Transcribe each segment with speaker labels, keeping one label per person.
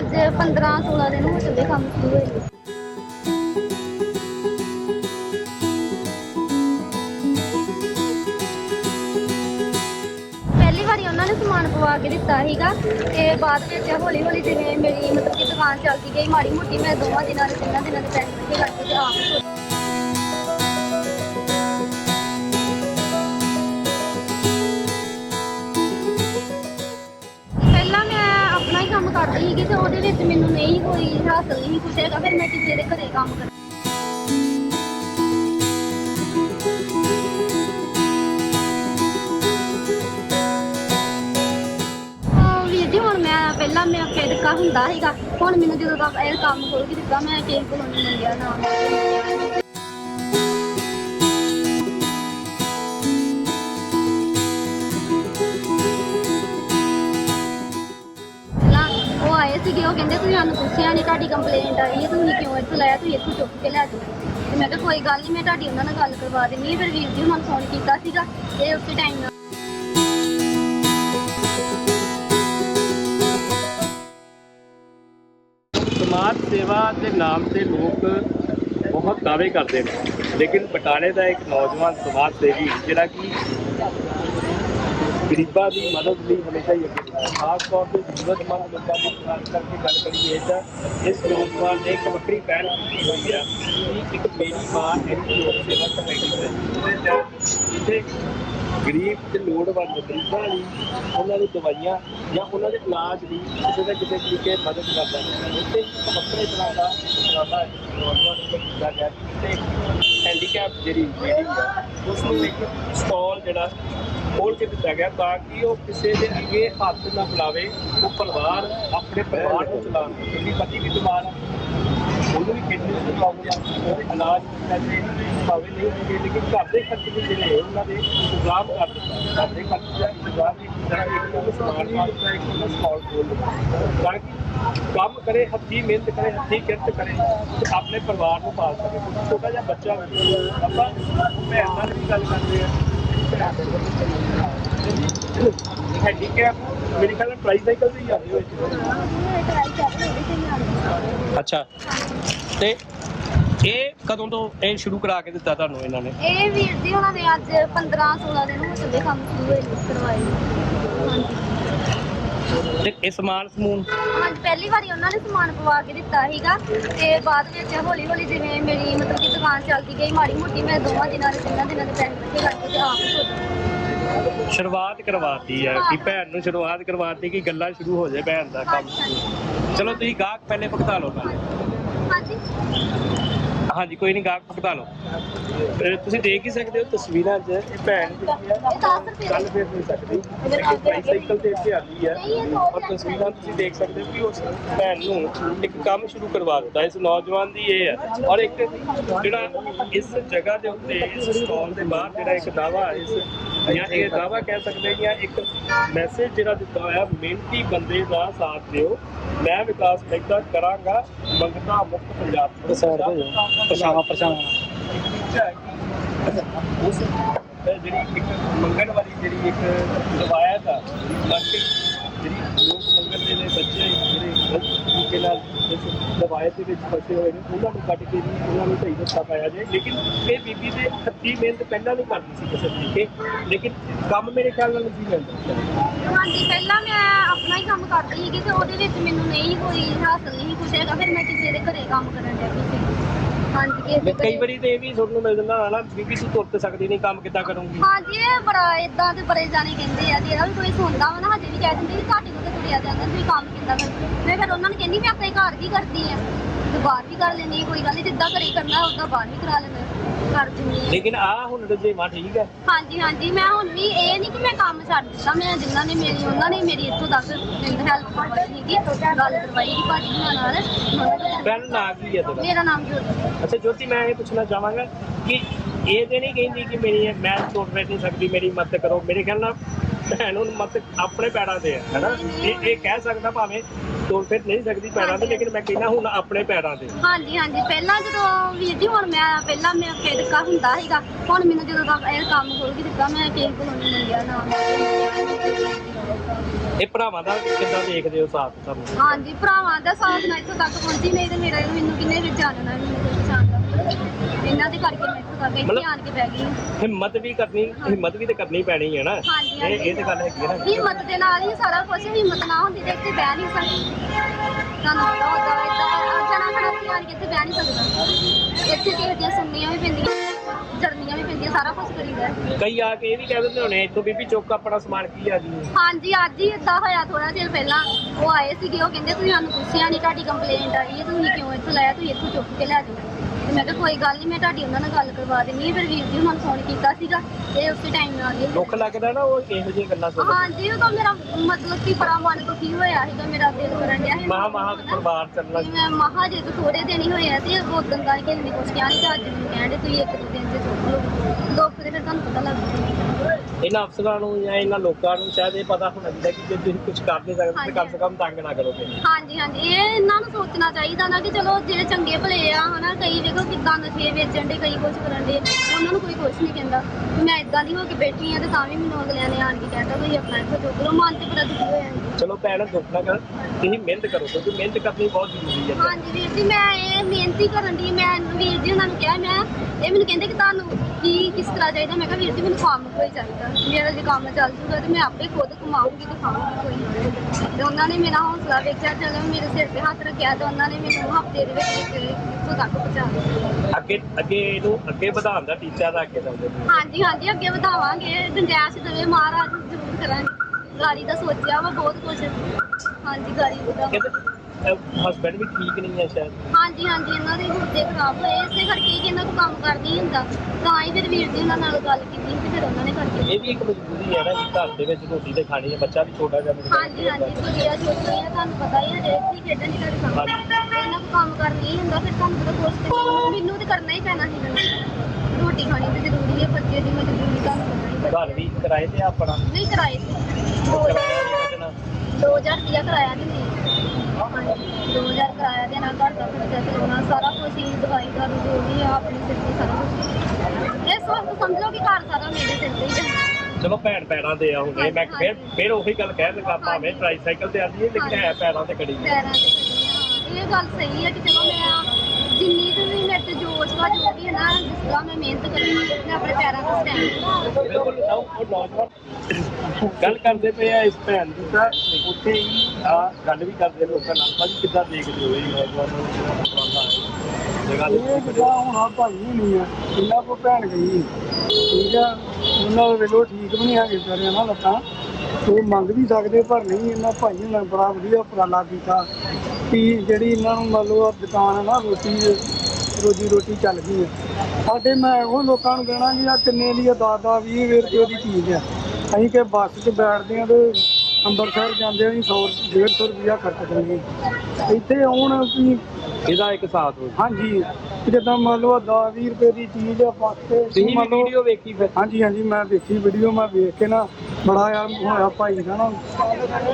Speaker 1: ਅੱਜ 15 16 ਦਿਨ ਹੋ ਚੱਲੇ ਕੰਮ ਸ਼ੁਰੂ ਹੋਏ ਨੂੰ। ਪਹਿਲੀ ਵਾਰੀ ਉਹਨਾਂ ਨੇ ਸਮਾਨ ਪਵਾ ਕੇ ਦਿੱਤਾ ਸੀਗਾ ਤੇ ਬਾਅਦ ਵਿੱਚ ਹੌਲੀ ਹੌਲੀ ਜਿਵੇਂ ਮੇਰੀ ਮਤਲਬ ਕਿ ਦੁਕਾਨ ਚੱਲਦੀ ਗਈ, ਮਾੜੀ ਮੋਟੀ ਮੈਂ ਦੋਵਾਂ ਦਿਨਾਂ ਦੇ, ਤਿੰਨਾਂ ਦਿਨਾਂ ਦੇ ਪੈਸੇ ਇਕੱਠੇ ਕਰਕੇ ਤੇ ਆਪ ਹੀ ਹਾਸਲ ਨਹੀਂ ਕੁਛ ਹੈਗਾ, ਫਿਰ ਮੈਂ ਕਿਸੇ ਦੇ ਘਰੇ ਕੰਮ ਕਰ ਅਹ ਵੀਰ ਜੀ, ਹੁਣ ਮੈਂ ਪਹਿਲਾਂ ਮੈਂ ਫਿਰਕਾ ਹੁੰਦਾ ਸੀਗਾ, ਹੁਣ ਮੈਨੂੰ ਜਦੋਂ ਦਾ ਇਹ ਕੰਮ ਖੋਲ ਕੇ ਦਿੱਤਾ, ਮੈਂ ਕਿਸੇ ਕੋਲੋਂ ਨਹੀਂ ਮੰਗਿਆ ਨਾ। ਉਹ ਕਹਿੰਦੇ ਤੁਸੀਂ ਸਾਨੂੰ ਪੁੱਛਿਆ ਨਹੀਂ ਤੁਹਾਡੀ ਕੰਪਲੇਂਟ ਆਈ ਹੈ ਤੁਸੀਂ ਕਿਉਂ ਇੱਥੇ ਲਾਇਆ, ਤੁਸੀਂ ਇੱਥੋਂ ਚੁੱਕ ਕੇ ਲੈ ਜਾਓ। ਤੇ ਮੈਂ ਕਿਹਾ, ਕੋਈ ਗੱਲ ਨਹੀਂ ਮੈਂ ਤੁਹਾਡੀ ਉਹਨਾਂ ਨਾਲ ਗੱਲ ਕਰਵਾ ਦਿੰਦੀ ਫਿਰ ਵੀਰ ਜੀ ਹੁਣ ਫੋਨ ਕੀਤਾ ਸੀਗਾ ਇਹ ਉਸੇ ਟਾਈਮ ਨਾਲ।
Speaker 2: ਸਮਾਜ ਸੇਵਾ ਦੇ ਨਾਮ ਤੇ ਲੋਕ ਬਹੁਤ ਦਾਅਵੇ ਕਰਦੇ ਨੇ। ਲੇਕਿਨ ਬਟਾਲੇ ਦਾ ਇੱਕ ਨੌਜਵਾਨ ਸਮਾਜ ਸੇਵੀ, ਜਿਹੜਾ ਕਿ ਗਰੀਬਾਂ ਦੀ ਮਦਦ ਲਈ ਹਮੇਸ਼ਾ ਹੀ ਅੱਗੇ ਰਿਹਾ। ਖਾਸ ਤੌਰ ਤੇ ਜ਼ਰੂਰਤਮੰਦ ਲੋਕਾਂ ਦੀ ਖਾਸ ਕਰਕੇ ਗੱਲ ਕਰੀਏ ਤਾਂ ਇਸ ਨੌਜਵਾਨ ਨੇ ਇੱਕ ਵੱਖਰੀ ਪਹਿਲ ਕੀਤੀ ਹੋਈ ਆ ਕਿ ਇੱਕ ਮੇਰੀ ਮਾਂ ਮੇਰੀ ਸੇਵਾ ਸੁਸਾਇਟੀ ਹੈ ਜਿੱਥੇ ਗਰੀਬ ਤੇ ਲੋੜਵੰਦ, ਗਰੀਬਾਂ ਲਈ ਉਹਨਾਂ ਦੀ ਦਵਾਈਆਂ ਜਾਂ ਉਹਨਾਂ ਦੇ ਇਲਾਜ ਲਈ ਕਿਸੇ ਦਾ ਕਿਸੇ ਤਰੀਕੇ ਮਦਦ ਕਰਦਾ ਹੈ। ਉੱਥੇ ਇੱਕ ਵੱਖਰੇ ਤਰ੍ਹਾਂ ਦਾ ਉਪਰਾਲਾ ਨੌਜਵਾਨ ਨੂੰ ਕੀਤਾ ਗਿਆ ਤੇ ਹੈਂਡੀਕੈਪ ਜਿਹੜੀ ਲੇਡੀ ਹੈ, ਉਸ ਨੂੰ ਇੱਕ ਸਟਾਲ ਜਿਹੜਾ ਖੋਲ ਕੇ ਦਿੱਤਾ ਗਿਆ ਤਾਂ ਕਿ ਉਹ ਕਿਸੇ ਦੇ ਅੱਗੇ ਹੱਥ ਨਾ ਫਲਾਵੇ ਉਹ ਪਰਿਵਾਰ ਆਪਣੇ ਪਰਿਵਾਰ ਨੂੰ ਚਲਾਉਣ ਕਿਉਂਕਿ ਪਤੀ ਵੀ ਬਿਮਾਰ ਹੈ ਉਹਨੂੰ ਵੀ ਕਿਡਨੀ ਦੀ ਪ੍ਰੋਬਲਮ ਹੈ ਪੈਸੇ ਭਾਵੇਂ ਨਹੀਂ ਹੁੰਦੇ ਲੇਕਿਨ ਘਰ ਦੇ ਖਰਚੇ ਵੀ ਜਿਹੜੇ ਉਹਨਾਂ ਦੇ ਇੰਤਜ਼ਾਮ ਕਰ ਦਿੱਤਾ ਘਰ ਦੇ ਖਰਚੇ ਦਾ ਇੰਤਜ਼ਾਮ ਵੀ ਕੀਤਾ ਇੱਕ ਸਮਾਨ ਮਾਰਦਾ ਇੱਕ ਉਹ ਸਟਾਲ ਤਾਂ ਕਿ ਕੰਮ ਕਰੇ ਹੱਥੀ, ਮਿਹਨਤ ਕਰੇ ਹੱਥੀਂ, ਕਿਰਤ ਕਰੇ, ਤੇ ਆਪਣੇ ਪਰਿਵਾਰ ਨੂੰ ਪਾਲ ਸਕੇ। ਛੋਟਾ ਜਿਹਾ ਬੱਚਾ ਵੀ ਆਪਾਂ ਭੈਣਾਂ ਦੀ ਗੱਲ ਕਰਦੇ ਆ ਹੈਂਡੀਕੈਪ ਮੇਰੇ ਖਿਆਲ ਨਾਲ ਟ੍ਰਾਈਸਾਈਕਲ ਤੇ ਹੀ ਆਉਂਦੇ ਹੋਏ। ਅੱਛਾ। ਤੇ ਇਹ ਕਦੋਂ ਤੋਂ ਇਹ ਸ਼ੁਰੂ ਕਰਾ ਕੇ ਦਿੱਤਾ ਤੁਹਾਨੂੰ ਇਹਨਾਂ ਨੇ?
Speaker 1: ਇਹ ਵੀਰ ਜੀ ਉਹਨਾਂ ਨੇ ਅੱਜ 15 16 ਦਿਨ ਹੋ ਚੱਲੇ ਕੰਮ ਸ਼ੁਰੂ ਹੋਏ ਨੂੰ ਕਰਵਾਏ।
Speaker 2: ਤੇ ਇਹ ਸਮਾਨ ਸਮੂਨ?
Speaker 1: ਅੱਜ ਪਹਿਲੀ ਵਾਰੀ ਉਹਨਾਂ ਨੇ ਸਮਾਨ ਪਵਾ ਕੇ ਦਿੱਤਾ ਸੀਗਾ ਤੇ ਬਾਅਦ ਵਿੱਚ ਹੌਲੀ ਹੌਲੀ ਜਿਵੇਂ ਮੇਰੀ ਮਤਲਬ ਕਿ ਦੁਕਾਨ ਚੱਲਦੀ ਗਈ ਮਾੜੀ ਮੋਟੀ ਮੈਂ ਦੋਵਾਂ ਦਿਨਾਂ ਦੇ ਤਿੰਨਾਂ ਦਿਨਾਂ ਦੇ ਪੈਸੇ ਇਕੱਠੇ ਕਰਕੇ ਤੇ ਆਪ ਹੀ ਸੋਚੀ
Speaker 2: ਸ਼ੁਰੂਆਤ ਕਰਵਾਤੀ ਹੈ ਕਿ ਭੈਣ ਨੂੰ ਸ਼ੁਰੂਆਤ ਕਰਵਾਤੀ ਕਿ ਗੱਲਾਂ ਸ਼ੁਰੂ ਹੋ ਜਾਏ ਭੈਣ ਦਾ ਕੰਮ। ਚਲੋ ਤੁਸੀਂ ਗਾਹਕ ਪਹਿਲੇ ਭੁਗਤਾ ਲਓ ਪਹਿਲੇ।
Speaker 1: ਹਾਂਜੀ।
Speaker 2: ਹਾਂਜੀ ਕੋਈ ਨਹੀਂ ਗਾਹਕ ਭੁਗਤਾ ਲਓ। ਅਹ ਤੁਸੀਂ ਦੇਖ ਹੀ ਸਕਦੇ ਹੋ ਤਸਵੀਰਾਂ 'ਚ ਇਹ ਭੈਣ ਜਿਹੜੀ
Speaker 1: ਇਹ 10
Speaker 2: ਹੈ
Speaker 1: ਰੁਪਏ
Speaker 2: ਗੱਲ ਫੇਰ ਨਹੀਂ ਸਕਦੀ। ਇੱਕ ਬਾਈਸਾਈਕਲ ਤੇ ਇੱਥੇ ਆਦੀ ਹੈ। ਔਰ ਤਸਵੀਰਾਂ ਤੁਸੀਂ ਦੇਖ ਸਕਦੇ ਹੋ ਕਿ ਉਸ ਭੈਣ ਨੂੰ ਇੱਕ ਕੰਮ ਸ਼ੁਰੂ ਕਰਵਾ ਦਿੱਤਾ। ਇਸ ਨੌਜਵਾਨ ਦੀ ਇਹ ਹੈ। ਔਰ ਇੱਕ ਜਿਹੜਾ ਇਸ ਜਗ੍ਹਾ ਦੇ ਉੱਤੇ ਇਸ ਸਟਾਲ ਦੇ ਬਾਹਰ ਜਿਹੜਾ ਇੱਕ ਦਾਵਾ ਇਸ ਜਾਂ ਇਹ ਦਾਵਾ ਕਹਿ ਸਕਦੇ ਹਾਂ ਜਾਂ ਇੱਕ ਮੈਸੇਜ ਜਿਹੜਾ ਦਿੱਤਾ ਹੋਇਆ ਮਿਹਨਤੀ ਬੰਦੇ ਦਾ ਸਾਥ ਦਿਓ। ਮੈਂ ਵਿਕਾਸ ਮਹਿਤਾ ਕਰਾਂਗਾ। ਮੰਗਤਾ ਮੁਕਤ ਪੰਜਾਬ।
Speaker 3: ਸਾਈਡ ਪਛਾਵਾਂ
Speaker 2: ਉਸ ਜਿਹੜੀ ਇੱਕ ਮੰਗਣ ਵਾਲੀ ਜਿਹੜੀ ਇੱਕ ਰਵਾਇਤ ਆ ਪਲਾਸਟਿਕ ਜਿਹੜੀ ਲੋਕ ਮੰਗਣ ਦੇ ਨੇ ਬੱਚੇ ਜਿਹੜੇ ਗਲਤ ਤਰੀਕੇ ਨਾਲ ਇਸ ਰਵਾਇਤ ਦੇ ਵਿੱਚ ਫਸੇ ਹੋਏ ਨੇ ਉਹਨਾਂ ਨੂੰ ਕੱਢ ਕੇ ਵੀ ਉਹਨਾਂ ਨੂੰ ਸਹੀ ਰਸਤਾ ਪਾਇਆ ਜਾਏ। ਲੇਕਿਨ ਇਹ ਬੀਬੀ ਦੇ ਹੱਥੀਂ ਮਿਹਨਤ ਪਹਿਲਾਂ ਨਹੀਂ ਕਰਦੀ ਸੀ ਕਿਸੇ ਤਰੀਕੇ। ਲੇਕਿਨ ਕੰਮ ਮੇਰੇ ਖਿਆਲ ਨਾਲ ਨਹੀਂ ਮਿਲਦਾ
Speaker 1: ਹਾਂਜੀ ਪਹਿਲਾਂ ਮੈਂ ਆਪਣਾ ਹੀ ਕੰਮ ਕਰਦੀ ਸੀਗੀ ਤੇ ਉਹਦੇ ਵਿੱਚ ਮੈਨੂੰ ਨਹੀਂ ਕੋਈ ਹਾਸਲ ਨਹੀਂ ਕੁਛ ਹੈਗਾ ਫਿਰ ਮੈਂ ਕਿਸੇ ਦੇ ਘਰੇ ਕੰਮ ਕਰਨ ਲੱਗੀ ਸੀ। ਹਾਂਜੀ ਕਿਸੇ ਦੇ
Speaker 2: ਕਈ ਵਾਰੀ ਤੇ ਇਹ ਵੀ ਤੁਹਾਨੂੰ ਮਿਲ ਜਾਂਦਾ ਨਾ ਬੀਬੀ ਤੂੰ ਤੁਰ ਤੇ ਸਕਦੀ ਨਹੀਂ ਕੰਮ ਕਿੱਦਾਂ ਕਰੂੰਗੀ?
Speaker 1: ਹਾਂਜੀ ਇਹ ਬੜਾ ਇਦਾਂ ਤੇ ਬੜੇ ਜਾਣੇ ਕਹਿੰਦੇ ਆ ਜਿਹੜਾ ਵੀ ਕੋਈ ਸੁਣਦਾ ਵਾ ਨਾ ਹਜੇ ਵੀ ਕਹਿ ਦਿੰਦੇ ਕਿ ਤੁਹਾਡੇ ਕੋਲ ਤੇ ਤੁਰਿਆ ਜਾਂਦਾ ਤੁਸੀਂ ਕੰਮ ਕਿੱਦਾਂ ਕਰਦੇ ਮੈਂ ਫਿਰ ਉਹਨਾਂ ਨੂੰ ਕਹਿੰਦੀ ਮੈਂ ਆਪਣੇ ਘਰ ਵੀ ਕਰਦੀ ਆ। ਤੇ ਬਾਹਰ ਵੀ ਕਰ ਹਾਂ, ਕੋਈ ਗੱਲ ਨਹੀਂ ਜਿੱਦਾਂ ਘਰੇ ਕਰਨਾ ਉਦਾਂ ਬਾਹਰ ਵੀ ਕਰਾ ਲੈਂਦਾ ਕਰ ਦਿੰਦੀ ਹਾਂ
Speaker 2: ਲੇਕਿਨ ਆ ਹੁਣ ਰਜੇਵਾ ਠੀਕ ਹੈ।
Speaker 1: ਹਾਂਜੀ ਹਾਂਜੀ ਮੈਂ ਹੁਣ ਵੀ ਇਹ ਨਹੀਂ ਕਿ ਮੈਂ ਕੰਮ ਛੱਡ ਦਿੱਤਾ ਮੈਂ ਜਿਨ੍ਹਾਂ ਨੇ ਮੇਰੀ ਉਹਨਾਂ ਨੇ ਮੇਰੀ ਇੱਥੋਂ ਤੱਕ ਹੈਲਪ ਕਰਵਾਈ ਸੀਗੀ ਗੱਲ ਕਰਵਾਈ ਸੀ ਭਾਜੀ ਹੁਣਾਂ ਨਾਲ
Speaker 2: ਭੈਣ ਨਾਂ ਕੀ ਹੈ ਤੇਰਾ?
Speaker 1: ਮੇਰਾ ਨਾਮ ਜੋਤੀ।
Speaker 2: ਅੱਛਾ ਜੋਤੀ ਮੈਂ ਇਹ ਪੁੱਛਣਾ ਚਾਹਾਂਗਾ ਕਿ ਇਹ ਤੇ ਨਹੀਂ ਕਹਿੰਦੀ ਕਿ ਮੇਰੀ ਮੈਂ ਛੋਟ ਨਹੀਂ ਸਕਦੀ ਮੇਰੀ ਮਦਦ ਕਰੋ। ਮੇਰੇ ਖਿਆਲ ਨਾਲ ਭੈਣ ਨੂੰ ਮਦਦ ਆਪਣੇ ਪੈਰਾਂ ਤੇ ਹੈ ਹੈਨਾ? ਇਹ ਇਹ ਕਹਿ ਸਕਦਾ ਭਾਵੇਂ ਤੋੜ ਫਿਰ ਨਹੀਂ ਸਕਦੀ ਪੈਰਾਂ ਤੇ ਲੇਕਿਨ ਮੈਂ ਕਹਿੰਦਾ ਹੁਣ ਆਪਣੇ ਪੈਰਾਂ ਤੇ।
Speaker 1: ਹਾਂਜੀ ਹਾਂਜੀ। ਪਹਿਲਾਂ ਜਦੋਂ ਵੀਰ ਜੀ ਹੁਣ ਮੈਂ ਪਹਿਲਾਂ ਮੈਂ ਫਿਰਕਾ ਹੁੰਦਾ ਸੀਗਾ। ਹੁਣ ਮੈਨੂੰ ਜਦੋਂ ਦਾ ਇਹ ਕੰਮ ਕੇ ਦਿੱਤਾ ਮੈਂ ਕੋਲੋਂ ਨਹੀਂ ਮੰਗਿਆ ਨਾ।
Speaker 2: ਇਹ ਭਰਾਵਾਂ ਦਾ ਕਿੱਦਾਂ ਦੇਖਦੇ ਹੋ ਸਾਥ ਤੁਹਾਨੂੰ?
Speaker 1: ਹਾਂਜੀ ਭਰਾਵਾਂ ਦਾ ਸਾਥ ਨਾਲ ਇੱਥੋਂ ਤੱਕ ਪਹੁੰਚੀ ਨਹੀਂ ਤੇ ਮੇਰਾ ਮੈਨੂੰ ਕਿੰਨੇ ਵਿੱਚ ਜਾਣਨਾ ਮੈਨੂੰ ਕੋਈ ਪਛਾਣਦਾ ਇਹਨਾਂ ਦੇ ਕਰਕੇ ਮੈਂ ਇੱਥੋਂ ਤੱਕ ਇੱਥੇ
Speaker 2: ਮਤਲਬ-
Speaker 1: ਆਣ ਕੇ ਬਹਿ ਗਈ
Speaker 2: ਹਿੰਮਤ ਵੀ ਕਰਨੀ ਹਿੰਮਤ ਵੀ ਤੇ ਕਰਨੀ ਪੈਣੀ ਹੈ ਨਾ।
Speaker 1: ਹਾਂਜੀ,
Speaker 2: ਇਹ
Speaker 1: ਹਾਂਜੀ।
Speaker 2: ਇਹ ਤੇ ਗੱਲ ਹੈਗੀ ਹੈ ਨਾ।
Speaker 1: ਹਿੰਮਤ ਦੇ ਨਾਲ ਹੀ ਸਾਰਾ ਕੁਝ ਹਿੰਮਤ ਨਾ ਹੁੰਦੀ ਤੇ ਇੱਥੇ ਬਹਿ ਨਹੀਂ ਸਕਦੀ। ਤੁਹਾਨੂੰ ਪਤਾ ਹੁੰਦਾ ਇਦਾਂ ਜਣਾ ਖੜਾ ਵੀ ਆਣ ਕੇ ਇੱਥੇ ਬਹਿ ਨਹੀਂ ਸਕਦਾ। ਇੱਥੇ ਕਿਸੇ ਦੀਆਂ ਸੁਣਨੀਆਂ ਵੀ ਪੈਂਦੀਆਂ ਜਰਨੀਆਂ ਵੀ ਪੈਂਦੀਆਂ ਸਾਰਾ ਕੁਝ ਕਰੀਦਾ ਹੈ।
Speaker 2: ਕਈ ਆ ਕੇ ਇਹ ਵੀ ਕਹਿ ਦਿੰਦੇ ਹੋਣੇ ਇੱਥੋਂ ਬੀਬੀ ਚੁੱਕ ਆਪਣਾ ਸਮਾਨ ਕੀ ਆ ਜੀ?
Speaker 1: ਹਾਂਜੀ ਅੱਜ ਹੀ ਇਦਾਂ ਹੋਇਆ ਥੋੜਾ ਚਿਰ ਪਹਿਲਾਂ। ਉਹ ਆਏ ਸੀਗੇ ਉਹ ਕਹਿੰਦੇ ਤੁਸੀਂ ਸਾਨੂੰ ਪੁੱਛਿਆ ਨਹੀਂ ਤੁਹਾਡੀ ਕੰਪਲੇਂਟ ਆਈ ਹੈ ਤੁਸੀਂ ਕਿਉਂ ਇੱਥੋਂ ਲਾਇਆ ਤੁਸੀਂ ਇੱਥੋਂ ਚੁੱਕ ਕੇ ਲੈ ਜਾਓ। ਤੇ ਮੈਂ ਕਿਹਾ ਕੋਈ ਗੱਲ ਨਹੀਂ ਮੈਂ ਤੁਹਾਡੀ ਉਹਨਾਂ ਨਾਲ ਗੱਲ ਕਰਵਾ ਦਿੰਦੀ ਹਾਂ। ਫਿਰ ਵੀਰ ਜੀ ਨੂੰ ਫੋਨ ਕੀਤਾ ਸੀਗਾ ਤੇ ਉਸੇ ਟਾਈਮ ਨਾਲ ਆ। ਗਏ
Speaker 2: ਦੁੱਖ ਲੱਗਦਾ ਨਾ ਉਹ ਇਹੋ ਜਿਹੀਆਂ ਗੱਲਾਂ ਸੁਣ
Speaker 1: ਹਾਂਜੀ ਉਹ ਤਾਂ ਮੇਰਾ ਮਤਲਬ ਕਿ ਬੜਾ ਮਨ ਦੁਖੀ ਹੋਇਆ ਸੀਗਾ ਮੇਰਾ ਦਿਲ ਕਰਨ ਡਿਆ ਸੀ।
Speaker 2: ਮਹਾ ਮਹਾ ਪਰਿਵਾਰ ਚੱਲਣਾ
Speaker 1: ਤੇ ਮੈਂ ਮਹਾ ਜੇ ਤੋਂ ਥੋੜੇ ਦਿਨ ਹੀ ਹੋਏ ਆ ਤੇ ਉਦੋਂ ਦਾ ਕਿ ਨਹੀਂ ਕੁਛ ਕਿਹਾ ਨਹੀਂ ਤਾਂ ਅੱਜ ਮੈਨੂੰ ਕਹਿੰਦੇ ਤੁਸੀਂ ਇੱਕ ਦੋ ਦਿਨ ਚ ਚੁੱਕ ਲਓ ਦੁੱਖ ਦੇ ਫਿਰ ਤੁਹਾਨੂੰ ਪਤਾ ਲੱਗਦਾ
Speaker 2: ਇਹਨਾਂ ਅਫਸਰਾਂ ਨੂੰ ਜਾਂ ਇਹਨਾਂ ਲੋਕਾਂ ਨੂੰ ਸ਼ਾਇਦ ਇਹ ਪਤਾ ਹੋਣਾ ਚਾਹੀਦਾ ਕਿ ਜੇ ਤੁਸੀਂ ਕੁਝ ਕਰ ਨਹੀਂ ਸਕਦੇ ਤੇ ਕਮ ਸੇ ਕਮ ਤੰਗ ਨਾ ਕਰੋ ਕਿਸੇ ਨੂੰ।
Speaker 1: ਹਾਂਜੀ ਹਾਂਜੀ। ਇਹ ਇਹਨਾਂ ਨੂੰ ਸੋਚਣਾ ਚਾਹੀਦਾ ਨਾ ਕਿ ਚਲੋ ਜਿਹੜੇ ਚੰਗੇ ਭਲੇ ਆ ਹਨਾ ਕਈ ਵੇਖੋ ਕਿਦਾਂ ਨਸ਼ੇ ਵੇਚਣ ਦੇ ਕਈ ਕੁਝ ਕਰਨ ਦੇ ਉਹਨਾਂ ਨੂੰ ਕੋਈ ਕੁਝ ਨਹੀਂ ਕਹਿੰਦਾ। ਮੈਂ ਇਦਾਂ ਦੀ ਹੋ ਕੇ ਬੈਠੀ ਆ ਤੇ ਤਾਂ ਵੀ ਮੈਨੂੰ ਅਗਲਿਆਂ ਨੇ ਆਣ ਕੇ ਕਹਿਤਾ ਤੁਸੀਂ ਆਪਣਾ ਇੱਥੋਂ ਚੁੱਕ ਲਓ ਮਨ ਤੇ ਬੜਾ ਦੁਖੀ ਹੋਇਆ।
Speaker 2: ਚਲੋ ਭੈਣ ਦੁੱਖ ਨਾ ਕਰ ਤੁਸੀਂ ਮਿਹਨਤ ਕਰੋ ਕਿਉਂਕਿ ਮਿਹਨਤ ਕਰਨੀ ਬਹੁਤ ਜ਼ਰੂਰੀ ਹੈ।
Speaker 1: ਹਾਂਜੀ ਵੀਰ ਜੀ ਮੈਂ ਇਹ ਮਿਹਨਤੀ ਕਰਨ ਦੀ ਮੈਂ ਵੀਰ ਜੀ ਉਹਨਾਂ ਨੂੰ ਕਿਹਾ ਮੈਂ ਇਹ ਮੈਨੂੰ ਕਹਿੰਦੇ ਕਿ ਤੁਹਾਨੂੰ ਕੀ ਕਿਸ ਤਰ੍ਹਾਂ ਚਾਹੀਦਾ। ਮੈਂ ਕਿਹਾ ਵੀਰ ਜੀ ਮੈਨੂੰ ਕੰਮ ਕੋਈ ਚਾਹੀਦਾ। ਮੇਰਾ ਜੇ ਕੰਮ ਚੱਲ ਜੂਗਾ ਤੇ ਮੈਂ ਆਪੇ ਖੁਦ ਕਮਾਉਂਗੀ ਤੇ ਖਾਵਾਂਗੀ ਕੋਈ। ਨਾ ਤੇ ਉਹਨਾਂ ਨੇ ਮੇਰਾ ਹੌਸਲਾ ਵੇਖਿਆ ਚਲੋ ਮੇਰੇ ਸਿਰ ਤੇ ਹੱਥ ਰੱਖਿਆ ਤੇ ਉਹਨਾਂ ਨੇ ਮੈਨੂੰ ਹਫ਼ਤੇ ਦੇ ਵਿੱਚ ਵਿੱਚ ਇੱਥੋਂ ਤੱਕ ਪਹੁੰਚਾ ਦਿੱਤਾ।
Speaker 2: ਅੱਗੇ ਅੱਗੇ ਇਹਨੂੰ ਅੱਗੇ ਵਧਾਉਣ ਦਾ ਟੀਚਾ ਰੱਖ ਕੇ ਚੱਲਦੇ ਨੇ
Speaker 1: ਹਾਂਜੀ ਹਾਂਜੀ ਅੱਗੇ ਵਧਾਵਾਂਗੇ। ਗੁੰਜਾਇਸ਼ ਦੇਵੇ ਮਹਾਰਾਜ ਜ਼ਰੂਰ ਕਰਾਂਗੇ। ਗਾੜੀ ਦਾ ਸੋਚਿਆ ਵਾ ਬਹੁਤ ਕੁਝ ਹਾਂਜੀ ਗਾੜੀ ਵਧਾਵਾਂਗੇ।
Speaker 2: ਕਹਿੰਦੇ ਹਸਬੰਡ ਵੀ ਠੀਕ ਨਹੀਂ ਹੈ ਸ਼ਾਇਦ?
Speaker 1: ਹਾਂਜੀ ਹਾਂਜੀ ਇਹਨਾਂ ਦੇ ਗੁਰਦੇ ਖਰਾਬ ਹੋਏ ਇਸੇ ਕਰਕੇ ਕਿ ਇਹਨਾਂ ਨੂੰ ਕੰਮ ਕਰ ਨਹੀਂ ਹੁੰਦਾ। ਤਾਂ ਹੀ ਫਿਰ ਵੀਰ ਜੀ ਉਹਨਾਂ ਨਾਲ ਗੱਲ ਕੀਤੀ ਤੇ ਫਿਰ ਉਹਨਾਂ ਨੇ ਕਰਕੇ
Speaker 2: ਇਹ ਵੀ ਇੱਕ ਮਜਬੂਰੀ ਹੈ ਨਾ ਕਿ ਘਰ ਦੇ ਵਿੱਚ ਰੋਟੀ ਤੇ ਖਾਣੀ ਹੈ ਬੱਚਾ ਵੀ ਛੋਟਾ ਜਿਹਾ ਮੇਰੇ
Speaker 1: ਹਾਂਜੀ ਹਾਂਜੀ ਗੁੜੀਆ ਛੋਟੀ ਹੈ ਤੁਹਾਨੂੰ ਪਤਾ ਹੀ ਹੈ ਜੇ ਇੱਥੇ ਹੀ ਖੇਡਣ ਦੀ ਘਰ ਕੰਮ ਇਹਨਾਂ ਨੂੰ ਕੰਮ ਕਰ ਨਹੀਂ ਹੁੰਦਾ ਫਿਰ ਤੁਹਾਨੂੰ ਪਤਾ ਕੁਛ ਤੇ ਮੈਨੂੰ ਤੇ ਕਰਨਾ ਹੀ ਪੈਣਾ ਸੀ। ਰੋਟੀ ਖਾਣੀ ਤੇ ਜ਼ਰੂਰੀ ਹੈ ਬੱਚੇ ਦੀ ਮਜਬੂਰੀ ਤੁਹਾਨੂੰ ਪਤਾ ਹੀ ਹੈ।
Speaker 2: ਘਰ ਵੀ ਕਿਰਾਏ ਤੇ ਆਪਣਾ?
Speaker 1: ਨਹੀਂ ਕਰਾਏ ਦੋ ਹਜ਼ਾਰ ਰੁਪਇਆ ਕਰਾਇਆ ਦਿੰਦੇ 2000 ਕਰਾਇਆ ਦੇਣਾ ਘਰ ਦਾ ਖਰਚਾ ਚਲਾਉਣਾ ਸਾਰਾ ਕੁਝ ਹੀ ਦਵਾਈ ਦਾ ਜੋ ਵੀ ਆ ਆਪਣੇ ਸਿਰ ਤੇ ਸਾਰਾ ਕੁਝ ਇਹ ਸਭ ਸਮਝ ਕਿ ਘਰ ਸਾਰਾ ਮੇਰੇ ਸਿਰ ਤੇ ਹੀ ਹੈ
Speaker 2: ਚਲੋ ਭੈਣ ਪੈਰਾਂ ਤੇ ਆਉਂਗੇ ਮੈਂ ਫਿਰ ਫਿਰ ਉਹੀ ਗੱਲ ਕਹਿ ਦਿੰਦਾ ਭਾਵੇਂ ਟ੍ਰਾਈਸਾਈਕਲ ਤੇ ਆਂਦੀ ਹੈ ਲੇਕਿਨ ਹੈ ਪੈਰਾਂ ਤੇ ਕੜੀ
Speaker 1: ਪੈਰਾਂ ਤੇ ਹਾਂ। ਇਹ ਗੱਲ ਸਹੀ ਹੈ ਕਿ ਚਲੋ ਮੈਂ ਜਿੰਨੀ ਕੁ ਵੀ ਮੇਰੇ ਤੇ ਜੋਸ਼ ਵਾ ਜੋ ਵੀ ਹੈ ਨਾ ਜਿਸ ਤਰ੍ਹਾਂ ਮੈਂ ਮਿਹਨਤ ਕਰੀ ਮੈਂ ਆਪਣੇ ਪੈਰਾਂ ਤੇ ਸਟੈਂਡ
Speaker 2: ਬਿਲਕੁਲ ਆਓ ਉਹ ਨੌਜਵਾਨ ਗੱਲ ਕਰਦੇ ਪਏ ਆ ਇਸ ਭੈਣ ਦੀ ਤਾਂ ਉੱਥੇ ਹੀ ਆ ਗੱਲ ਵੀ ਕਰਦੇ ਲੋਕਾਂ ਨਾਲ ਭਾਜੀ ਕਿੱਦਾਂ ਦੇਖਦੇ ਹੋ ਇਹ ਨੌਜਵਾਨਾਂ ਨੂੰ ਜਿਹੜਾ ਉਪਰਾਲਾ ਹੈ? ਜਗ੍ਹਾ ਦੇ
Speaker 3: ਇਹ ਜਿੱਦਾਂ ਹੁਣ ਆ ਭਾਈ ਨਹੀਂ ਆ ਇਹਨਾਂ ਕੋ ਭੈਣ ਗਈ ਠੀਕ ਆ ਉਹਨਾਂ ਦੇ ਵੇਲੋ ਠੀਕ ਵੀ ਨਹੀਂ ਹੈਗੇ ਵਿਚਾਰਿਆਂ ਨਾਲ ਲੱਤਾਂ। ਉਹ ਮੰਗ ਵੀ ਸਕਦੇ ਪਰ ਨਹੀਂ ਇਹਨਾਂ ਭਾਈ ਨੇ ਬੜਾ ਵਧੀਆ ਉਪਰਾਲਾ ਕੀਤਾ। ਕਿ ਜਿਹੜੀ ਇਹਨਾਂ ਨੂੰ ਮੰਨ ਲਓ ਆਹ ਦੁਕਾਨ ਹੈ ਨਾ ਰੋਟੀ ਰੋਜੀ ਰੋਟੀ ਚੱਲ ਗਈ ਹੈ। ਸਾਡੇ ਮੈਂ ਉਹ ਲੋਕਾਂ ਨੂੰ ਕਹਿਣਾ ਕਿ ਆ ਕਿੰਨੇ ਦੀ ਆ ਦਸ ਦਸ 20 ਰੁਪਏ ਦੀ ਚੀਜ਼ ਆ। ਅਸੀਂ ਕਿ ਬੱਸ 'ਚ ਬੈਠਦੇ ਆ ਤੇ ਅੰਮ੍ਰਿਤਸਰ ਜਾਂਦੇ ਆ 100 150 ਰੁਪਇਆ ਖਰਚ ਕਰੀਏ। ਇੱਥੇ ਆਉਣ ਵੀ
Speaker 2: ਇਹਦਾ ਇੱਕ ਸਾਥ ਹੋ
Speaker 3: ਹਾਂਜੀ ਜਿੱਦਾਂ ਮੰਨ ਲਓ 10 20 ਰੁਪਏ ਦੀ ਚੀਜ਼ ਆ ਪਾਸੇ
Speaker 2: ਤੁਸੀਂ ਵੀ
Speaker 3: ਮੰਨ ਲਓ
Speaker 2: ਵੀਡੀਓ ਵੇਖੀ ਫਿਰ?
Speaker 3: ਹਾਂਜੀ ਹਾਂਜੀ ਮੈਂ ਦੇਖੀ ਵੀਡੀਓ ਮੈਂ ਵੇਖ ਕੇ ਨਾ ਬੜਾ ਯਾਰ ਹੋਇਆ ਭਾਈ ਦਾ ਨਾ।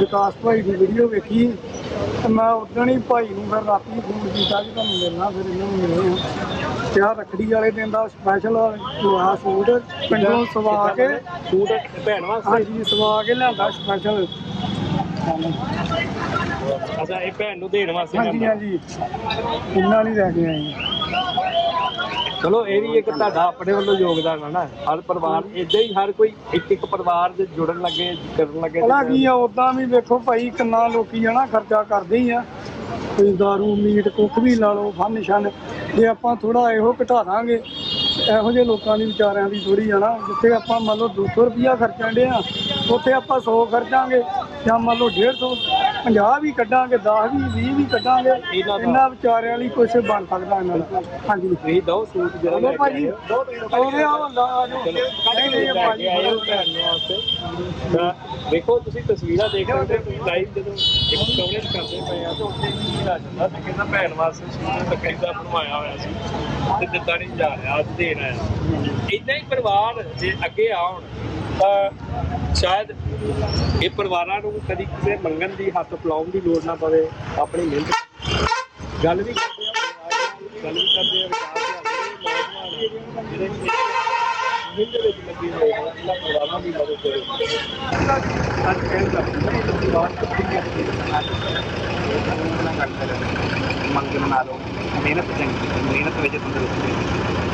Speaker 3: ਵਿਕਾਸ ਭਾਈ ਦੀ ਵੀਡੀਓ ਵੇਖੀ। ਤੇ ਮੈਂ ਉਦੋਂ ਹੀ ਭਾਈ ਨੂੰ ਫਿਰ ਰਾਤੀ ਫੋਨ ਕੀਤਾ ਕਿ ਤੁਹਾਨੂੰ ਮਿਲਣਾ ਫਿਰ ਇਹਨਾਂ ਨੂੰ ਮਿਲੇ ਆ ਤੇ ਆਹ ਰੱਖੜੀ ਵਾਲੇ ਦਿਨ ਦਾ ਸਪੈਸ਼ਲ ਲੋਹਾ ਸੂਟ ਪਿੰਡੋਂ ਸਵਾ ਕੇ
Speaker 2: ਸੂਟ ਭੈਣ ਵਾਸਤੇ?
Speaker 3: ਹਾਂਜੀ ਸਵਾ ਕੇ ਲਿਆਂਦਾ ਸਪੈਸ਼ਲ
Speaker 2: ਅੱਛਾ ਇਹ ਭੈਣ ਨੂੰ ਦੇਣ ਵਾਸਤੇ
Speaker 3: ਹਾਂਜੀ। ਹਾਂਜੀ। ਇੰਨਾ ਨਹੀਂ ਲੈ ਕੇ ਆਏ
Speaker 2: ਚਲੋ, ਇਹ ਵੀ ਇੱਕ ਤੁਹਾਡਾ ਆਪਣੇ ਵੱਲੋਂ ਯੋਗਦਾਨ ਹੈ ਨਾ। ਹਰ ਪਰਿਵਾਰ ਇਦਾਂ ਹੀ ਹਰ ਕੋਈ ਇੱਕ ਇੱਕ ਪਰਿਵਾਰ ਦੇ ਜੁੜਨ ਲੱਗੇ, ਕਰਨ ਲੱਗੇ।
Speaker 3: ਭਲਾ ਕੀ ਆ ਉਦਾਂ ਵੀ ਵੇਖੋ ਭਾਈ, ਕਿੰਨਾ ਲੋਕੀ ਆ ਨਾ ਖਰਚਾ ਕਰਦੇ ਹੀ ਆ। ਕੋਈ ਦਾਰੂ, ਮੀਟ, ਕੁੱਖ ਵੀ ਲਾ ਲਓ, ਫਨ ਸ਼ਨ ਜੇ ਆਪਾਂ ਥੋੜਾ ਇਹੋ ਘਟਾ ਦਾਂਗੇ, ਇਹੋ ਜਿਹੇ ਲੋਕਾਂ ਦੀ ਵਿਚਾਰਿਆਂ ਦੀ ਥੋੜੀ ਆ ਨਾ। ਜਿੱਥੇ ਆਪਾਂ ਮੰਨ ਲਓ 200 ਰੁਪਿਆ ਖਰਚਣ ਦੇ ਆ, ਉੱਥੇ ਆਪਾਂ 100 ਖਰਚਾਂਗੇ ਜਾਂ ਮੰਨ ਲਓ 150 50 ਵੀ ਕੱਢਾਂਗੇ 10 ਵੀ 20 ਵੀ ਕੱਢਾਂਗੇ
Speaker 2: ਇਹਨਾਂ ਦਾ-
Speaker 3: ਇਹਨਾਂ ਵਿਚਾਰਿਆਂ ਲਈ ਕੁਝ ਬਣ ਸਕਦਾ ਇਹਨਾਂ ਦਾ। ਹਾਂਜੀ।
Speaker 2: ਤੁਸੀਂ ਦੋ ਸੂਟ ਜਿਹੜਾ
Speaker 3: ਚਲੋ
Speaker 2: ਲੈ ਕੇ
Speaker 3: ਭਾਜੀ। ਉਹਦੇ ਆ ਹੁੰਦਾ ਆ ਜਾਓ।
Speaker 2: ਚਲੋ
Speaker 3: ਨਹੀਂ ਨਹੀਂ ਭਾਜੀ
Speaker 2: ਦੇਖੋ ਤੁਸੀਂ ਤਸਵੀਰਾਂ ਦੇਖ ਸਕਦੇ ਹੋ ਤੁਸੀਂ ਲਾਈਵ ਜਦੋਂ ਇੱਕ ਕਵਰੇਜ ਕਰਦੇ ਪਏ ਆ ਤਾਂ ਉੱਥੇ ਕੀ ਆ ਜਾਂਦਾ ਤੇ ਕਹਿੰਦਾ ਭੈਣ ਵਾਸਤੇ ਸੂਟ ਤਕਰੀਦਾ ਬਣਵਾਇਆ ਹੋਇਆ ਸੀ ਤੇ ਦਿੱਤਾ ਨਹੀਂ ਜਾ ਰਿਹਾ ਅੱਜ ਦੇਣ ਆਇਆ। ਇਦਾਂ ਹੀ ਪਰਿਵਾਰ ਜੇ ਅੱਗੇ ਆਉਣ ਤਾਂ ਸ਼ਾਇਦ ਇਹ ਪਰਿਵਾਰਾਂ ਨੂੰ ਕਦੀ ਕਿਸੇ ਮੰਗਣ ਦੀ ਹੱਥ ਪਲਾਉਣ ਦੀ ਲੋੜ ਨਾ ਪਵੇ ਆਪਣੀ ਮਿਹਨਤ ਗੱਲ ਵੀ ਕਰਦੇ ਆ ਨਾਲ, ਗੱਲ ਵੀ ਕਰਦੇ ਆ ਵਿਕਾਸ ਦੇ ਜਿਹੜੇ ਵਿੱਚ ਲੱਗੇ ਹੋਏ ਨੇ ਇਹਨਾਂ ਪਰਿਵਾਰਾਂ ਦੀ ਮਦਦ ਕਰੋ। ਅੱਜ ਕਹਿਣ ਦਾ ਤੁਸੀਂ
Speaker 4: ਮੰਗਣ ਨਾਲੋਂ ਮਿਹਨਤ ਚੰਗੀ ਮਿਹਨਤ ਵਿੱਚ ਤੰਦਰੁਸਤੀ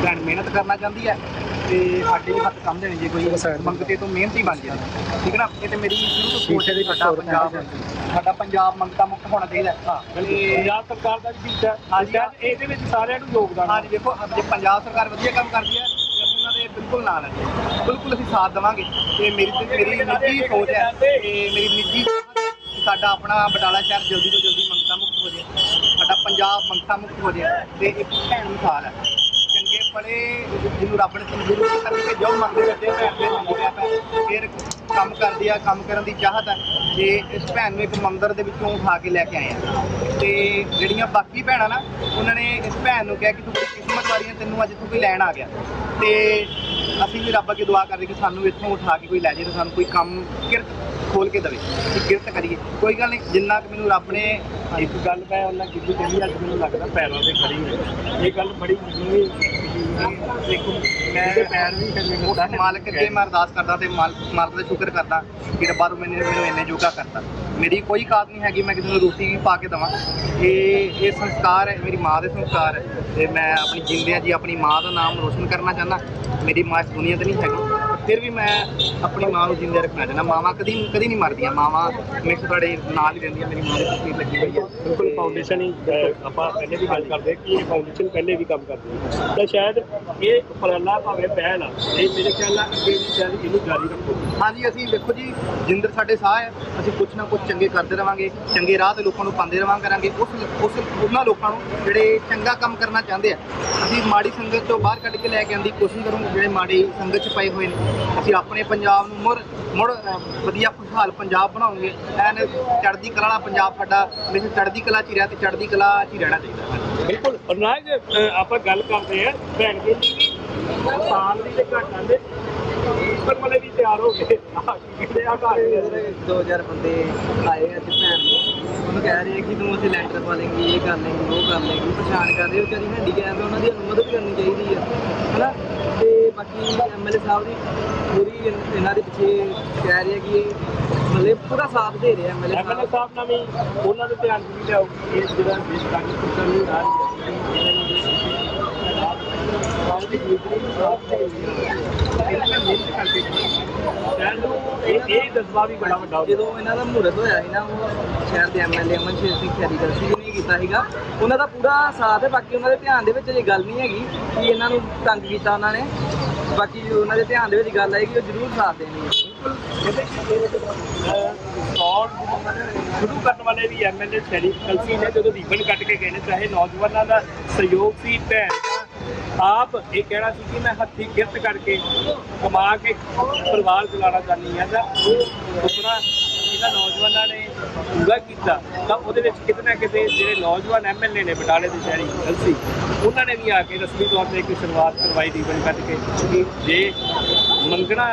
Speaker 4: ਭੈਣ ਮਿਹਨਤ ਕਰਨਾ ਚਾਹੁੰਦੀ ਹੈ? ਤੇ ਸਾਡੇ ਵੀ ਹੱਥ ਕੰਮ ਦੇਣੇ ਜੇ ਕੋਈ ਮੰਗਤੇ ਤੋਂ ਮਿਹਨਤੀ ਬਣ ਜਾਏ। ਠੀਕ ਹੈ ਨਾ? ਇਹ ਤੇ ਮੇਰੀ ਸ਼ੁਰੂ ਤੋਂ ਸੋਚ ਹੈ ਵੀ ਸਾਡਾ ਪੰਜਾਬ ਸਾਡਾ ਪੰਜਾਬ ਮੰਗਤਾ ਮੁਕਤ ਹੋਣਾ ਚਾਹੀਦਾ ਹੈ।
Speaker 2: ਪੰਜਾਬ ਸਰਕਾਰ ਦਾ ਵੀ ਕੀਤਾ
Speaker 4: ਹਾਂਜੀ।
Speaker 2: ਹਾਂਜੀ ਇਹਦੇ ਵਿੱਚ ਸਾਰਿਆਂ ਨੂੰ ਯੋਗਦਾਨ
Speaker 4: ਹਾਂਜੀ ਦੇਖੋ ਜੇ ਪੰਜਾਬ ਸਰਕਾਰ ਵਧੀਆ ਕੰਮ ਕਰਦੀ ਹੈ ਤੇ ਅਸੀਂ ਉਹਨਾਂ ਦੇ ਬਿਲਕੁਲ ਨਾਲ ਹਾਂ। ਬਿਲਕੁਲ ਅਸੀਂ ਸਾਥ ਦੇਵਾਂਗੇ। ਤੇ ਮੇਰੀ ਤੇ ਮੇਰੀ ਨਿੱਜੀ ਸੋਚ ਹੈ ਤੇ ਮੇਰੀ ਨਿੱਜੀ ਸਾਡਾ ਆਪਣਾ ਬਟਾਲਾ ਸ਼ਹਿਰ ਜਲਦੀ ਤੋਂ ਜਲਦੀ ਮੰਗਤਾ ਮੁਕਤ ਹੋ ਜਾਏ। ਸਾਡਾ ਪੰਜਾਬ ਮੰਗਤਾ ਮੁਕਤ ਹੋ ਜਾਏ। ਤੇ ਇੱਕ ਭੈਣ ਮਿਸਾਲ ਹੈ। ਚੰਗੇ ਜਿਹਨੂੰ ਰੱਬ ਨੇ ਤੰਦਰੁਸਤੀ ਦਿੱਤੀ ਕਰਕੇ ਜੋ ਮੰਗਦੇ ਕਰਦੇ ਭੈਣ ਦੇ ਮੰਗਦੇ ਭੈਣ ਫਿਰ ਕੰਮ ਕਰਦੀ ਆ, ਕੰਮ ਕਰਨ ਦੀ ਚਾਹਤ ਹੈ ਤੇ ਇਸ ਭੈਣ ਨੂੰ ਇੱਕ ਮੰਦਰ ਦੇ ਵਿੱਚੋਂ ਉਠਾ ਕੇ ਲੈ ਕੇ ਆਏ ਆ। ਤੇ ਜਿਹੜੀਆਂ ਬਾਕੀ ਭੈਣਾਂ ਨਾ, ਉਹਨਾਂ ਨੇ ਇਸ ਭੈਣ ਨੂੰ ਕਿਹਾ ਕਿ ਤੂੰ ਕਿਸਮਤ ਵਾਲੀ ਹੈ ਤੈਨੂੰ ਅੱਜ ਇੱਥੋਂ ਕੋਈ ਲੈਣ ਆ ਗਿਆ। ਤੇ ਅਸੀਂ ਵੀ ਰੱਬ ਅੱਗੇ ਦੁਆ ਕਰਦੇ ਕਿ ਸਾਨੂੰ ਇੱਥੋਂ ਉਠਾ ਕੇ ਕੋਈ ਲੈ ਜਾਏ ਤੇ ਸਾਨੂੰ ਕੋਈ ਕੰਮ ਕਿਰਤ ਖੋਲ ਕੇ ਦੇਵੇ। ਅਸੀਂ ਕਿਰਤ ਕਰੀਏ। ਕੋਈ ਗੱਲ ਨਹੀਂ, ਜਿੰਨਾ ਕਿ ਮੈਨੂੰ ਰੱਬ ਨੇ
Speaker 2: ਇੱਕ ਗੱਲ ਮੈਂ ਉਹਨਾਂ ਕੀਤੀ ਕਹਿੰਦੀ ਅੱਜ ਮੈਨੂੰ ਲੱਗਦਾ ਪੈਰਾਂ ਤੇ ਖੜੀ ਹੋਈ। ਇਹ ਗੱਲ ਬੜੀ ਜ਼ਰੂਰੀ ਦੇਖੋ ਮੈਂ ਪੈਰ ਵੀ ਕਰਨੇ
Speaker 4: ਉਸ ਮਾਲਕ ਅੱਗੇ ਮੈਂ ਅਰਦਾਸ ਕਰਦਾ ਤੇ ਮਾਲ- ਮਾਲਕ ਦਾ ਸ਼ੁਕਰ ਕਰਦਾ ਕਿ ਰੱਬਾ ਤੂੰ ਮੈਨੂੰ ਮੈਨੂੰ ਇੰਨੇ ਜੋਗਾ ਕਰਤਾ। ਮੇਰੀ ਕੋਈ ਕਾਤ ਨਹੀਂ ਹੈਗੀ ਮੈਂ ਕਿਸੇ ਨੂੰ ਰੋਟੀ ਵੀ ਪਾ ਕੇ ਦੇਵਾਂ। ਇਹ ਇਹ ਸੰਸਕਾਰ ਹੈ ਮੇਰੀ ਮਾਂ ਦੇ ਸੰਸਕਾਰ ਹੈ। ਤੇ ਮੈਂ ਆਪਣੀ ਜਿੰਦਿਆਂ ਜੀ ਆਪਣੀ ਮਾਂ ਦਾ ਨਾਮ ਰੋਸ਼ਨ ਕਰਨਾ ਚਾਹੁੰਦਾ। ਮੇਰੀ ਮਾਂ ਇਸ ਦੁਨੀਆ ਤੇ ਨਹੀਂ ਹੈਗੀ। ਫਿਰ ਵੀ ਮੈਂ ਆਪਣੀ ਮਾਂ ਨੂੰ ਜਿੰਦੇ ਰੱਖਣਾ ਚਾਹੁੰਦਾ। ਮਾਵਾਂ ਕਦੀ ਕਦੀ ਨਹੀਂ ਮਰਦੀਆਂ। ਮਾਵਾਂ ਹਮੇਸ਼ਾ ਤੁਹਾਡੇ ਨਾਲ ਹੀ ਰਹਿੰਦੀਆਂ। ਮੇਰੀ ਮਾਂ ਦੀ ਤਸਵੀਰ ਲੱਗੀ ਹੋਈ ਹੈ।
Speaker 2: ਬਿਲਕੁਲ ਫਾਊਂਡੇਸ਼ਨ ਹੀ ਆਪਾਂ ਪਹਿਲੇ ਵੀ ਗੱਲ ਕਰਦੇ ਕਿ ਇਹ ਫਾਊਂਡੇਸ਼ਨ ਪਹਿਲੇ ਵੀ ਕੰਮ ਕਰਦੀ ਹੈ ਤਾਂ ਸ਼ਾਇਦ ਇਹ ਉਪਰਾਲਾ ਭਾਵੇਂ ਪਹਿਲ ਆ ਇਹ ਮੇਰੇ ਖਿਆਲ ਨਾਲ ਅੱਗੇ ਵੀ ਸ਼ਾਇਦ ਇਹਨੂੰ ਜਾਰੀ ਰੱਖੋ।
Speaker 4: ਹਾਂਜੀ ਅਸੀਂ ਵੇਖੋ ਜੀ ਜਿੰਦਰ ਸਾਡੇ ਸਾਹ ਹੈ। ਅਸੀਂ ਕੁਛ ਨਾ ਕੁਛ ਚੰਗੇ ਕਰਦੇ ਰਵਾਂਗੇ ਚੰਗੇ ਰਾਹ ਤੇ ਲੋਕਾਂ ਨੂੰ ਪਾਉਂਦੇ ਰਵਾਂ ਕਰਾਂਗੇ। ਉਸ ਉਸ ਉਹਨਾਂ ਲੋਕਾਂ ਨੂੰ ਜਿਹੜੇ ਚੰਗਾ ਕੰਮ ਕਰਨਾ ਚਾਹੁੰਦੇ ਆ। ਅਸੀਂ ਮਾੜੀ ਸੰਗਤ ਤੋਂ ਬਾਹਰ ਕੱਢ ਕੇ ਲੈ ਕੇ ਆਉਣ ਦੀ ਕੋਸ਼ਿਸ਼ ਕਰਾਂਗੇ ਜਿਹੜੇ ਮਾੜੀ ਸੰਗਤ 'ਚ ਪਏ ਹੋਏ ਨੇ। ਅਸੀਂ ਆਪਣੇ ਪੰਜਾਬ ਨੂੰ ਮੁੜ ਮੁੜ ਵਧੀਆ ਖੁਸ਼ਹਾਲ ਪੰਜਾਬ ਬਣਾਉਂਗੇ ਐਨ ਚੜ੍ਹਦੀ ਕਲਾ ਵਾਲਾ ਪੰਜਾਬ ਸਾਡਾ ਹਮੇਸ਼ਾ ਚੜ੍ਹਦੀ ਕਲਾ 'ਚ ਹੀ ਰਿਹਾ ਤੇ ਚੜ੍ਹਦੀ ਕਲਾ 'ਚ ਹੀ ਰਹਿਣਾ ਚਾਹੀਦਾ। ਹੈ
Speaker 2: ਬਿਲਕੁਲ ਅਰਨਾਜ ਆਪਾਂ ਗੱਲ ਕਰਦੇ ਆ ਭੈਣ ਜੀ ਦੀ। ਸਾਲ ਦੀ ਤੇ ਘੱਟ ਆਂਦੇ ਪਰ ਮਲੇ ਵੀ ਤਿਆਰ ਹੋ ਗਏ। ਆਹ ਕੀ ਕਹਿੰਦੇ ਆ ਘਰ ਦੇ
Speaker 5: 2000 ਬੰਦੇ ਆਏ ਅੱਜ ਭੈਣ ਨੂੰ ਉਹਨੂੰ ਕਹਿ ਰਹੇ ਕਿ ਤੂੰ ਅਸੀਂ ਲੈਂਟਰ ਪਾ ਲੇਂਗੀ ਇਹ ਕਰ ਲੇਂਗੀ ਉਹ ਕਰ ਲੇਂਗੀ। ਪਛਾਣ ਕਰ ਰਹੇ ਉਹ ਵਿਚਾਰੀ ਹੈਂਡੀਕੈਪ ਹੈ ਉਹਨਾਂ ਦੀ ਮਦਦ ਕਰਨੀ ਚਾਹੀਦੀ ਹੈ ਹਨਾ? ਤੇ ਬਾਕੀ ਐਮਐਲਏ ਸਾਹਿਬ ਦੀ ਪੂਰੀ ਇਹਨਾਂ ਦੇ ਪਿੱਛੇ ਕਹਿ ਰਹੇ ਕਿ ਮਤਲਬ ਪੂਰਾ ਸਾਥ ਦੇ ਰਹੇ ਐਮਐਲਏ
Speaker 2: ਐਮਐਲਏ
Speaker 5: ਸਾਹਿਬ
Speaker 2: ਨਾਲ ਵੀ ਉਹਨਾਂ ਦੇ ਧਿਆਨ ਵੀ ਲਿਆਓ ਇਹ ਜਿਹੜਾ ਦੇਸ਼ ਕਾਂਗਰਸ ਸਰਕਾਰ ਨੂੰ ਆ ਇਹ ਇਹ ਵੀ ਬੜਾ ਵੱਡਾ
Speaker 5: ਜਦੋਂ ਇਹਨਾਂ ਦਾ ਮਹੂਰਤ ਹੋਇਆ ਸੀ ਨਾ ਉਹ ਸ਼ਹਿਰ ਦੇ ਐਮਐਲਏ ਅਮਨ ਸ਼ੇਰ ਸਿੰਘ ਖੈਰੀਕਰ ਸੀ ਜਿਹਨੇ ਕੀਤਾ ਸੀਗਾ ਉਹਨਾਂ ਦਾ ਪੂਰਾ ਸਾਥ ਹੈ ਬਾਕੀ ਉਹਨਾਂ ਦੇ ਧਿਆਨ ਦੇ ਵਿੱਚ ਇਹ ਗੱਲ ਨਹੀਂ ਹੈਗੀ ਕਿ ਇਹਨਾਂ ਨੂੰ ਤੰਗ ਕੀਤਾ ਉਹਨਾਂ ਨੇ ਬਾਕੀ ਉਹਨਾਂ ਦੇ ਧਿਆਨ ਦੇ ਵਿੱਚ ਗੱਲ ਆਏਗੀ, ਉਹ ਜ਼ਰੂਰ ਸਾਥ ਦੇਣਗੇ।
Speaker 2: ਸੌਣ ਸ਼ੁਰੂ ਕਰਨ ਵਾਲੇ ਵੀ ਐਮਐਲਏ ਸ਼ਰੀਫ ਕਲਸੀ ਨੇ, ਜਦੋਂ ਰੀਬਨ ਕੱਟ ਕੇ ਗਏ ਨੇ, ਚਾਹੇ ਨੌਜਵਾਨਾਂ ਦਾ ਸਹਿਯੋਗ ਸੀ, ਭੈਣ ਦਾ, ਆਪ ਇਹ ਕਹਿਣਾ ਸੀ ਕਿ ਮੈਂ ਹੱਥੀਂ ਕਿਰਤ ਕਰਕੇ ਕਮਾ ਕੇ ਪਰਿਵਾਰ ਚਲਾਉਣਾ ਚਾਹੁੰਦੀ ਹਾਂ, ਤਾਂ ਉਹ ਸੁਪਨਾ ਇਹਨਾਂ ਨੌਜਵਾਨਾਂ ਨੇ ਪੂਰਾ ਕੀਤਾ, ਤਾਂ ਉਹਦੇ ਵਿੱਚ ਕਿਤੇ ਨਾ ਕਿਤੇ ਜਿਹੜੇ ਨੌਜਵਾਨ ਐਮਐਲਏ ਨੇ ਬਟਾਲੇ ਦੇ ਸ਼ਹਿਰੀ ਕਲਸੀ ਉਹਨਾਂ ਨੇ ਵੀ ਆ ਕੇ ਰਸਮੀ ਤੌਰ ਤੇ ਇੱਕ ਸ਼ੁਰੂਆਤ ਕਰਵਾਈ ਰੀਬਨ ਕੱਟ ਕੇ, ਕਿ ਜੇ ਮੰਗਣਾ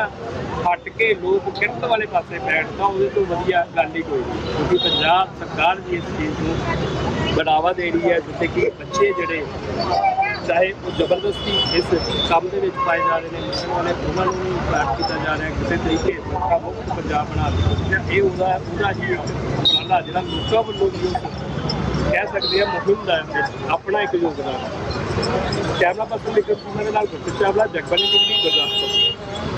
Speaker 2: ਹਟ ਕੇ ਲੋਕ ਕਿਰਤ ਵਾਲੇ ਪਾਸੇ ਬੈਠ, ਤਾਂ ਉਹਦੇ ਤੋਂ ਵਧੀਆ ਗੱਲ ਹੀ ਕੋਈ ਨਹੀਂ, ਕਿਉਂਕਿ ਪੰਜਾਬ ਸਰਕਾਰ ਵੀ ਇਸ ਚੀਜ਼ ਨੂੰ ਬੜਾਵਾ ਦੇ ਰਹੀ ਹੈ, ਜਿੱਥੇ ਕਿ ਬੱਚੇ ਜਿਹੜੇ ਚਾਹੇ ਉਹ ਜ਼ਬਰਦਸਤੀ ਇਸ ਕੰਮ ਦੇ ਵਿੱਚ ਪਾਏ ਜਾ ਰਹੇ ਨੇ ਮਿਸ਼ਨ ਵਾਲੇ ਉਹਨਾਂ ਨੂੰ ਵੀ ਕੀਤਾ ਜਾ ਰਿਹਾ ਕਿਸੇ ਤਰੀਕੇ ਲੋਕਾਂ ਮੁਕਤ ਪੰਜਾਬ ਬਣਾ ਦਿੱਤਾ ਇਹ ਉਹਦਾ ਪੂਰਾ ਹੀ ਉਪਰਾਲਾ ਜਿਹੜਾ ਲੋਕਾਂ ਵੱਲੋਂ ਵੀ ਕਹਿ ਸਕਦੇ ਆ, ਮੁਹਿੰਮ ਦਾ ਆਪਣਾ ਇੱਕ ਯੋਗਦਾਨ। ਕੈਮਰਾ ਪਰਸਨ ਲਿਖਣ ਦੇ ਨਾਲ ਗੁਰਪ੍ਰੀਤ ਚਾਵਲਾ ਜਗਬਾਨੀ ਦਿੱਲੀ ਗੁਰਦਾਸਪੁਰ।